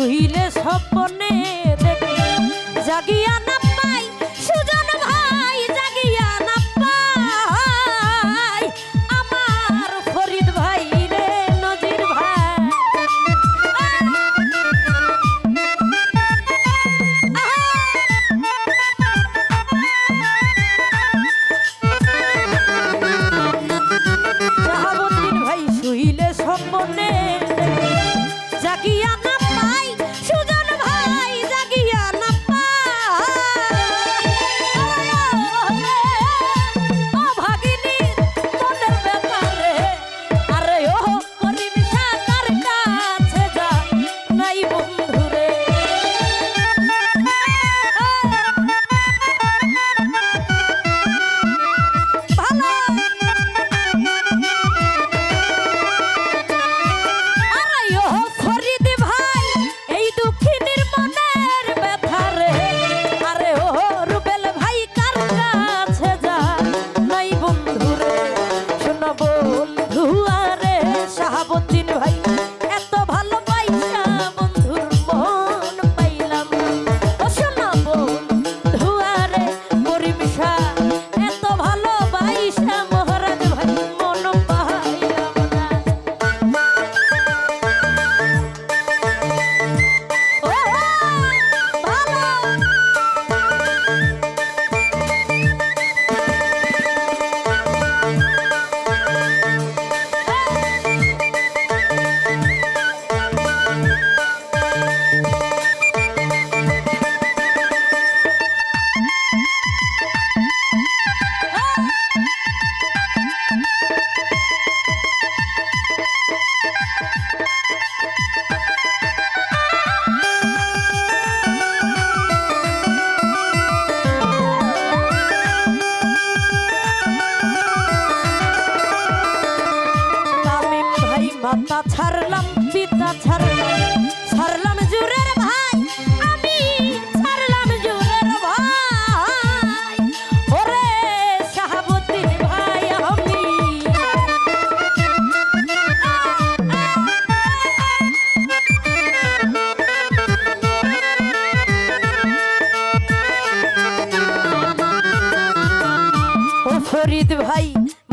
শুহিলে সপনে দেখে জাগিয়া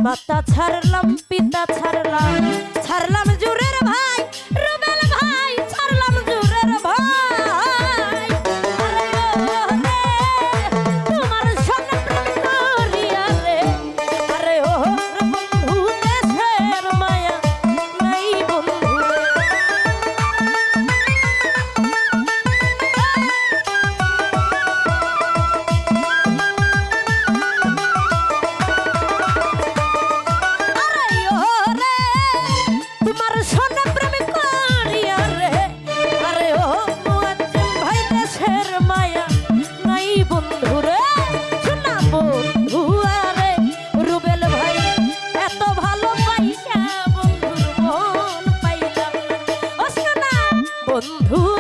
মাতা ছাড়লাম পিতা ছাড়লাম ছাড়লাম জুড়ে বন্ধু